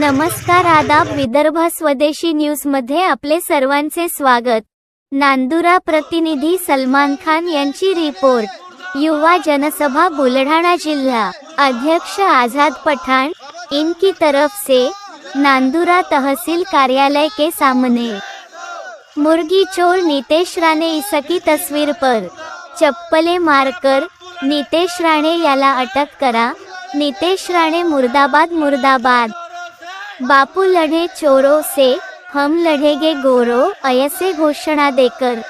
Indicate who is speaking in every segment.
Speaker 1: नमस्कार आदाब विदर्भ स्वदेशी न्यूजमध्ये आपले सर्वांचे स्वागत. नांदुरा प्रतिनिधी सलमान खान यांची रिपोर्ट. युवा जनसभा बुलढाणा जिल्हा. अध्यक्ष आझाद पठान इनकी तरफ से. नांदुरा तहसील कार्यालय के सामने. मुर्गी चोर नितेश राणे इसकी तस्वीर पर. चप्पले मारकर नितेश राणे याला अटक करा. नितेश राणे मुर्दाबाद मुर्दाबाद. बापू लढे चोरों से हम लढेगे गोरो ऐसे घोषणा देकर.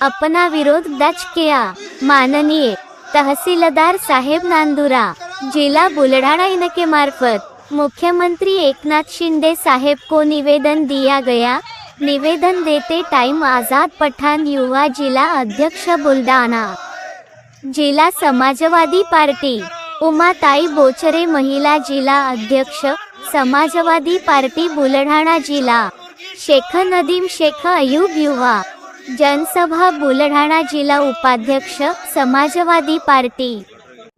Speaker 1: अपना विरोध दर्ज किया माननीय तहसीलदार साहेब नांदुरा जिला बुलढाणा इनके मार्फत. मुख्यमंत्री एकनाथ शिंदे साहेब को निवेदन दिया गया. निवेदन देते टाइम आजाद पठान युवा जिला अध्यक्ष बुलढाणा. जिला समाजवादी पार्टी. उमाताई बोचरे महिला जिला अध्यक्ष. समाजवादी पार्टी बुलढाणा जिल्हा शेख नदीम शेख अयूब युवा. जनसभा बुलढाणा जिल्हा उपाध्यक्ष समाजवादी पार्टी.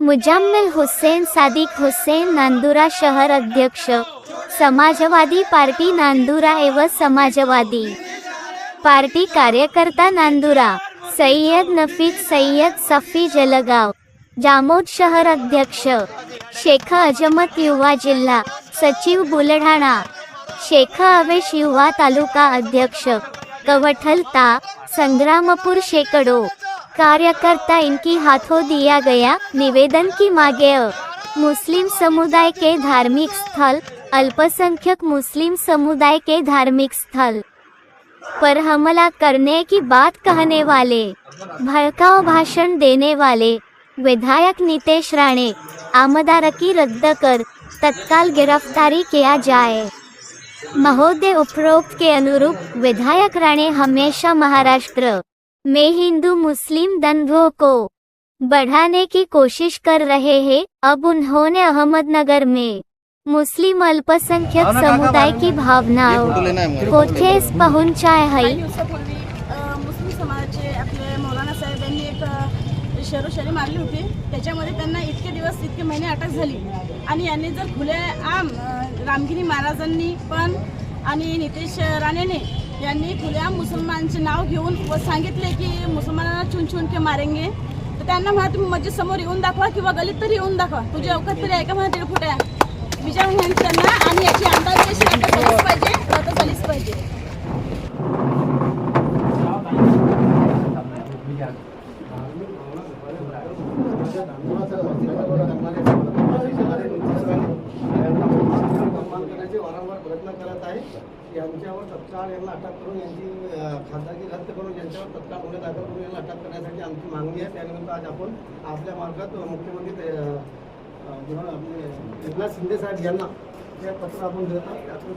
Speaker 1: मुजम्मिल हुसेन सादिक हुसेन नांदुरा शहर अध्यक्ष. समाजवादी पार्टी नांदुरा एवं समाजवादी. पार्टी कार्यकर्ता नांदुरा. सय्यद नफीक सय्यद सफी जलगाव. जामोद शहर अध्यक्ष. शेख अजमत युवा जिल्हा. सचिव बुलढाणा शेख अवेश युवा तालुका अध्यक्ष कवठलता संग्रामपुर शेकडो. कार्यकर्ता इनकी हाथों दिया गया निवेदन की मांगे मुस्लिम समुदाय के धार्मिक स्थल अल्पसंख्यक मुस्लिम समुदाय के धार्मिक स्थल. पर हमला करने की बात कहने वाले भड़काऊ भाषण देने वाले विधायक नितेश राणे आमदारकी रद्द कर तत्काल गिरफ्तारी किया जाए। महोदय उपरोक्त के अनुरूप विधायक राणे हमेशा महाराष्ट्र में हिंदू मुस्लिम दंगों को बढ़ाने की कोशिश कर रहे हैं। अब उन्होंने अहमदनगर में मुस्लिम अल्पसंख्यक समुदाय की भावनाओं को ठेस पहुँचाए है।
Speaker 2: मुस्लिम समाजाचे आपले मौलाना एक शेरोशारी मारली होती. त्याच्यामध्ये त्यांना इतके दिवस इतके महिने अटक झाली. आणि यांनी जर खुले आम रामगिरी महाराजांनी पण आणि नितेश राणेने यांनी खुलेआम मुसलमानचे नाव घेऊन व सांगितले की मुसलमानांना चुन चुन के मारेंगे तर त्यांना म्हणा तुम्ही मस्जिद समोर येऊन दाखवा किंवा गलीत तरी येऊन दाखवा. तुझी अवकात तरी आहे का? म्हणा कुठे आहे? विजय घ्या त्यांना आणि याची अंदाज पाहिजे झालीच पाहिजे.
Speaker 3: वारंवार प्रयत्न करत आहे यांच्यावर तत्काळ यांना अटक करून यांची खासदारकी रद्द करून यांच्यावर तत्काळ गुन्हे दाखल करून यांना अटक करण्यासाठी आमची मागणी आहे त्यानिमित्त आज आपण आपल्या मार्गात मुख्यमंत्री ते, जेव्हा आपले एकनाथ शिंदे साहेब यांना हे पत्र आपण देत आहोत त्यातून